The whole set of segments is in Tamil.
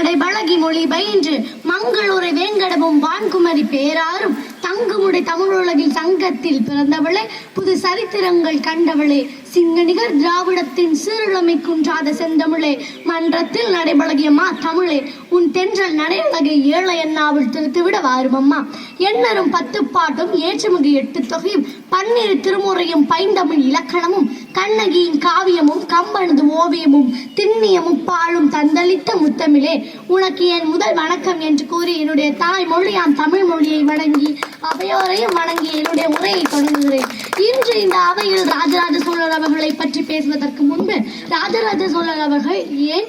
நடை பழகி மொழி பயின்று மங்களூரை வேங்கடமும் வான்குமரி பேராரும் தங்குமுடை தமிழுலகில் சங்கத்தில் பிறந்தவளே புது சரித்திரங்கள் கண்டவளே சிங்கனிகர் திராவிடத்தின் சீருளமை குன்றாத செந்தமிழே மன்றத்தில் நடைபழகியம்மா தமிழே உன் தென்றல் நடையழகை ஏழை எண்ணாவில் திருத்துவிட வாருமம்மா. எண்ணரும் பத்து பாட்டும் ஏற்றுமிகு எட்டு தொகையும் பன்னிரு திருமுறையும் பைந்தமிழ் இலக்கணமும் கண்ணகியின் காவியமும் கம்பனது ஓவியமும் திண்ணிய முப்பாலும் தந்தளித்த முத்தமிழே உனக்கு என் முதல் வணக்கம் என்று கூறி என்னுடைய தாய் மொழியாம் தமிழ் மொழியை வணங்கி அவையோரையும் வணங்கி என்னுடைய உரையை தொடங்குகிறேன். இன்று இந்த அவையில் ராஜராஜ சோழர் அவர்களை பற்றி பேசுவதற்கு முன்பு ராஜராஜ சோழர் அவர்கள் ஏன்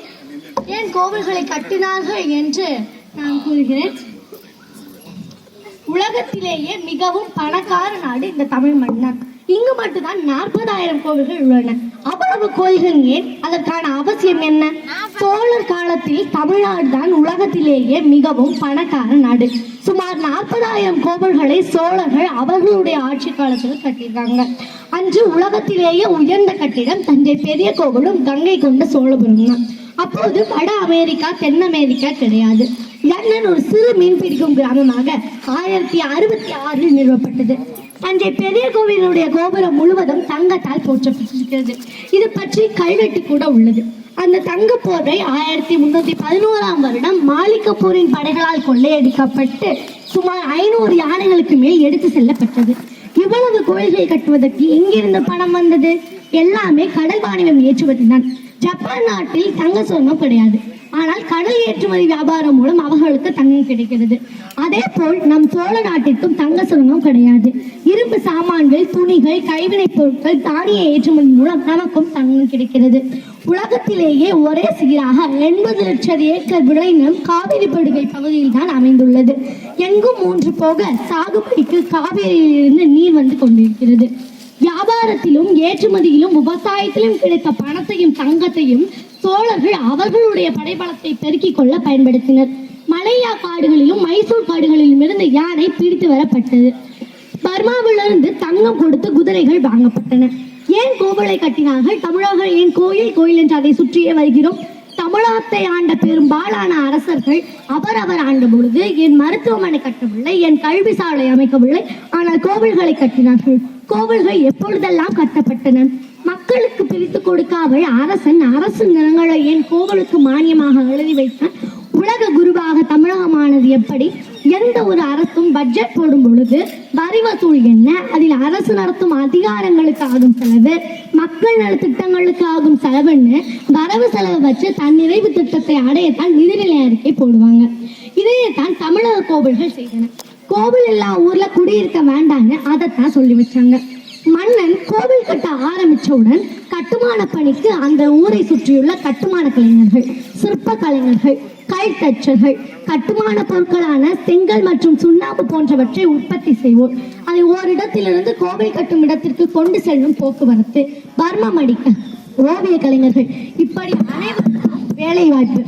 ஏன் கோவில்களை கட்டினார்கள் என்று நான் கூறுகிறேன். உலகத்திலேயே மிகவும் பணக்கார நாடு இந்த தமிழ் மன்னர் இங்கு மட்டும்தான் நாற்பதாயிரம் கோவில்கள் உள்ளன. அவ்வளவு கோயில்கள் ஏன்? அதற்கான அவசியம் என்ன? சோழர் காலத்தில் தமிழ்நாடு தான் உலகத்திலேயே மிகவும் பணக்கார நாடு. சுமார் நாற்பதாயிரம் கோவில்களை சோழர்கள் அவர்களுடைய ஆட்சி காலத்தில் கட்டியிருக்காங்க. அன்று உலகத்திலேயே உயர்ந்த கட்டிடம் தஞ்சை பெரிய கோவிலும் கங்கை கொண்ட சோழபுரம் தான். அப்போது வட அமெரிக்கா தென் அமெரிக்கா கிடையாது. லண்டன் ஒரு சிறு மீன் பிடிக்கும் கிராமமாக ஆயிரத்தி அறுபத்தி ஆறில் நிறுவப்பட்டது. தஞ்சை பெரிய கோவிலுடைய கோபுரம் முழுவதும் தங்கத்தால் போற்றப்பட்டிருக்கிறது. இது பற்றி கல்வெட்டு கூட உள்ளது. அந்த தங்க போர்வை ஆயிரத்தி முன்னூத்தி பதினோராம் வருடம் மாலிகப்பூரின் படைகளால் கொள்ளையடிக்கப்பட்டு சுமார் ஐநூறு யானைகளுக்கு மேல் எடுத்து செல்லப்பட்டது. இவ்வளவு கோயில்கள் கட்டுவதற்கு எங்கிருந்து பணம் வந்தது? எல்லாமே கடல் வாணிபம் ஏற்றுவதுதான். ஜப்பான் நாட்டில் தங்க சுரங்கம் கிடையாது. ஆனால் கடல் ஏற்றுமதி வியாபாரம் மூலம் அவர்களுக்கு தங்கம் கிடைக்கிறது. அதே போல் நம் சோழ நாட்டிற்கும் தங்க சுரங்கம் கிடையாது. இரும்பு சாமான்கள் துணிகள் கைவினைப் பொருட்கள் தானிய ஏற்றுமதி மூலம் நமக்கும் தங்கம் கிடைக்கிறது. உலகத்திலேயே ஒரே சீராக எண்பது லட்சம் ஏக்கர் விளைநிலம் காவிரி படுகை பகுதியில் தான் அமைந்துள்ளது. எங்கும் மூன்று போக சாகுபடிக்கு காவிரியிலிருந்து நீர் வந்து கொண்டிருக்கிறது. வியாபாரத்திலும் ஏற்றுமதியிலும் விவசாயத்திலும் கிடைத்த பணத்தையும் தங்கத்தையும் சோழர்கள் அவர்களுடைய படைபலத்தை பெருக்கிக் கொள்ள பயன்படுத்தினர். மலையா காடுகளிலும் மைசூர் காடுகளிலும் இருந்து யானை பிடித்து வரப்பட்டது. பர்மாவிலிருந்து தங்கம் கொடுத்து குதிரைகள் வாங்கப்பட்டன. ஏன் கோவிலை கட்டினார்கள்? தமிழர்கள் ஏன் கோயில் கோயில் என்று அதை சுற்றியே வருகிறோம். தமிழகத்தை ஆண்ட பெரும்பாலான அரசர்கள் அவரவர் ஆண்ட பொழுது என் மருத்துவமனை கட்டவில்லை என் கல்வி சாலை அமைக்கவில்லை ஆனால் கோவில்களை கட்டினார்கள். கோவில்கள் எப்பொழுதெல்லாம் கட்டப்பட்டன? மக்களுக்கு பிரித்து கொடுக்காமல் அரசன் அரசு நிலங்களை என் கோவிலுக்கு மானியமாக எழுதி வைத்தான் உலக குருவாக தமிழகமானது எப்படி? எந்த ஒரு அரசும் பட்ஜெட் போடும் பொழுது வரி வசூல் என்ன? அதில் அரசு நடத்தும் அதிகாரங்களுக்கு ஆகும் செலவு மக்கள் நல திட்டங்களுக்கு ஆகும் செலவுன்னு வரவு செலவு வச்சு தன் நிறைவு திட்டத்தை அடையத்தான் நிதிநிலை அறிக்கை போடுவாங்க. இதையத்தான் தமிழக கோவில்கள் செய்தன. கோவில் எல்லா ஊர்ல குடியிருக்க வேண்டான்னு அதைத்தான் சொல்லி வச்சாங்க. மன்னன் கோவில் கட்ட ஆரம்பிச்சவுடன் கட்டுமான பணிக்கு அந்த ஊரை சுற்றியுள்ள கட்டுமான கலைஞர்கள் சிற்ப கலைஞர்கள் கைத்தச்சர்கள் கட்டுமான பொருட்களான செங்கல் மற்றும் சுண்ணாம்பு போன்றவற்றை உற்பத்தி செய்வோர். அதை ஓரிடத்திலிருந்து கோவில் கட்டும் இடத்திற்கு கொண்டு செல்லும் போக்குவரத்து பர்மம் அடிக்க ஓவிய கலைஞர்கள். இப்படி அனைவரும் வேலை வாய்ப்பு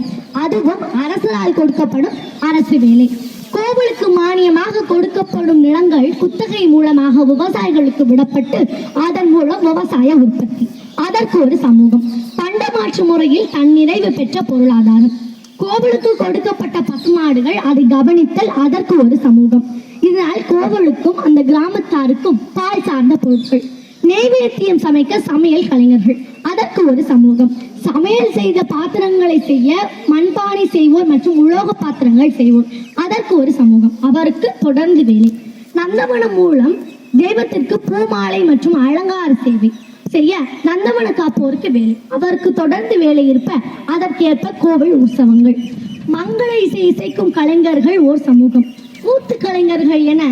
அதுவும் அரசால் கொடுக்கப்படும் அரசு வேலை. கோவிலுக்கு மானியமாக கொடுக்கப்படும் நிலங்கள் குத்தகை மூலமாக விவசாயிகளுக்கு விடப்பட்டு அதன் மூலம் விவசாய உற்பத்தி. அதற்கு ஒரு சமூகம். பண்டமாற்று முறையில் தன்னிறைவு பெற்ற பொருளாதாரம். கோவிலுக்கு கொடுக்கப்பட்ட பசுமாடுகள் அதை கவனித்தல் அதற்கு ஒரு சமூகம். இதனால் கோவிலுக்கும் அந்த கிராமத்தாருக்கும் பால் சார்ந்த பொருட்கள். நெய்வேத்தியம் சமைக்க சமையல் கலைஞர்கள். அதற்கு ஒரு சமூகம். சமையல் செய்த பாத்திரங்கள் செய்ய மண்பானை செய்வோர் மற்றும் உலோக பாத்திரங்கள் செய்வோர். அதற்கு ஒரு சமூகம். அவருக்கு தொடர்ந்து வேலை. நந்தவனம் மூலம் தெய்வத்திற்கு பூமாலை மற்றும் அலங்கார சேவை செய்ய நந்தவன காப்போருக்கு வேலை. அவருக்கு தொடர்ந்து வேலை இருப்ப அதற்கேற்ப கோவில் உற்சவங்கள். மங்கள இசை இசைக்கும் கலைஞர்கள் ஓர் சமூகம். கூத்து கலைஞர்கள் என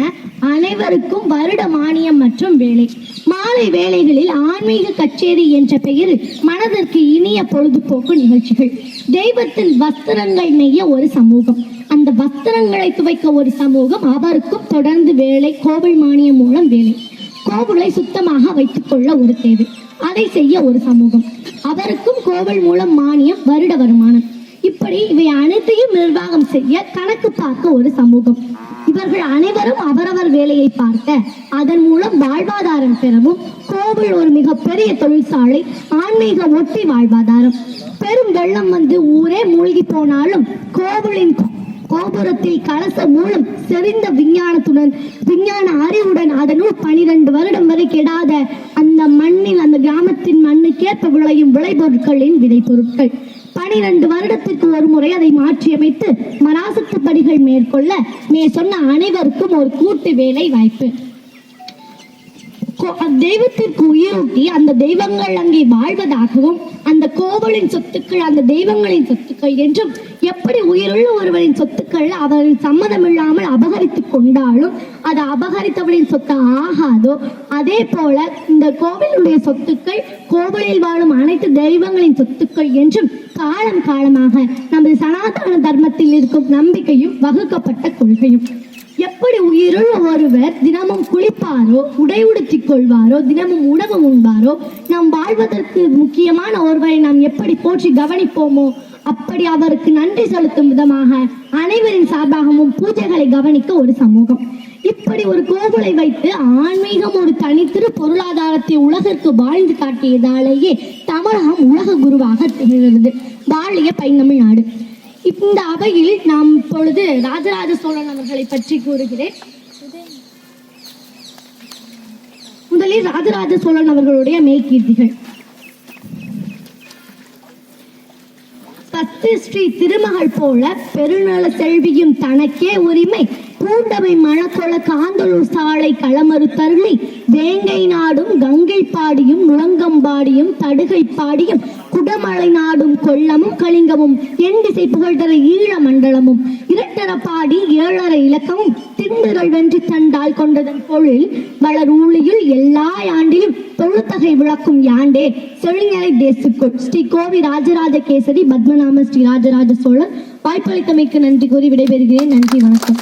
அனைவருக்கும் வருட மானியம் மற்றும் வேலை. மாலை வேலைகளில் ஆன்மீக கச்சேரி என்ற பெயரில் மனதிற்கு இனிய பொழுதுபோக்கு நிகழ்ச்சிகள். தெய்வத்தின் வஸ்திரங்கள் நெய்ய ஒரு சமூகம். அந்த வஸ்திரங்களை துவைக்க ஒரு சமூகம். அவருக்கும் தொடர்ந்து வேலை கோவில் மானியம் மூலம் வேலை. கோவிலை சுத்தமாக வைத்துக் கொள்ள ஒரு தேவை. அதை செய்ய ஒரு சமூகம். அவருக்கும் கோவில் மூலம் மானியம் வருட வருமானம். இப்படி இவை அனைத்தையும் நிர்வாகம் செய்ய கணக்கு பார்க்க ஒரு சமூகம். இவர்கள் அனைவரும் அவரவர் வேலையை பார்க்க அதன் மூலம் வாழ்வாதாரம் பெறவும் கோவில் ஒரு மிகப்பெரிய தொழிற்சாலை ஆன்மீக ஒட்டி வாழ்வாதாரம். பெரும் வெள்ளம் வந்து ஊரே மூழ்கி போனாலும் கோவிலின் கோபுரத்தில் கலச மூலம் செறிந்த விஞ்ஞானத்துடன் விஞ்ஞான அறிவுடன் அதனுள் பனிரெண்டு வருடம் வரை கெடாத அந்த மண்ணில் அந்த கிராமத்தின் மண்ணுக்கேற்ப விளையும் விளைபொருட்களின் விதைப்பொருட்கள். பனிரெண்டு வருடத்திற்கு ஒரு முறை அதை மாற்றியமைத்து மராசத்து படிகள் மேற்கொள்ள மே சொன்ன அனைவருக்கும் ஒரு கூட்டு வேலை வாய்ப்பு. தெய்வத்திற்கு உயிரூட்டி அந்த தெய்வங்கள் அங்கே வாழ்வதாகவும் அந்த கோவிலின் சொத்துக்கள் அந்த தெய்வங்களின் சொத்துக்கள் என்றும் எப்படி உயிருள்ள ஒருவரின் சொத்துக்கள் அவரின் சம்மதம் இல்லாமல் அபகரித்துக் கொண்டாலும் அது அபகரித்தவரின் சொத்து ஆகாதோ அதே போல இந்த கோவிலுடைய சொத்துக்கள் கோவிலில் வாழும் அனைத்து தெய்வங்களின் சொத்துக்கள் என்றும் காலம் காலமாக நமது சனாதன தர்மத்தில் இருக்கும் நம்பிக்கையும் வகுக்கப்பட்ட கொள்கையும். எப்படி உயிருள்ள ஒருவர் தினமும் குளிப்பாரோ உடை உடுத்திக் கொள்வாரோ தினமும் உணவு உண்பாரோ நாம் வாழ்வதற்கு முக்கியமான ஒருவரை நாம் எப்படி போற்றி கவனிப்போமோ அப்படி அவருக்கு நன்றி செலுத்தும் விதமாக அனைவரின் சார்பாகவும் பூஜைகளை கவனிக்க ஒரு சமூகம். இப்படி ஒரு கோவிலை வைத்து ஆன்மீகம் ஒரு தனித்திரு பொருளாதாரத்தை உலகிற்கு வாழ்ந்து காட்டியதாலேயே தமிழகம் உலக குருவாக திகழ்கிறது. வாழிய பைந்தமிழ்நாடு இந்த அவையில் நாம் இப்பொழுது ராஜராஜ சோழன் அவர்களை பற்றி கூறுகிறேன். முதலில் ராஜராஜ சோழன் அவர்களுடைய மேய்கீர்த்திகள் பத்து ஸ்ரீ திருமகள் போல பெருநல செல்வியும் தனக்கே உரிமை. பூண்டவை மணக்கொள காந்தளூர் சாலை களமறு தருளி வேங்கை நாடும் கங்கை பாடியும் முழங்கம்பாடியும் தடுகை பாடியும் குடமலை நாடும் கொல்லமும் கலிங்கமும் என் திசை புகழ்தர ஈழ மண்டலமும் இரட்டர பாடி ஏழரை இலக்கமும் திண்டுகள் வென்று தண்டால் கொண்டதன் பொருள் வளர் ஊழியில் எல்லா ஆண்டிலும் தொழுத்தகை விளக்கும் யாண்டே. செழிஞரை தேசுக்குள் ஸ்ரீ கோவி ராஜராஜ கேசரி பத்மநாம ஸ்ரீ ராஜராஜ சோழர் வாய்ப்பளித்தமைக்கு நன்றி கூறி விடைபெறுகிறேன். நன்றி வணக்கம்.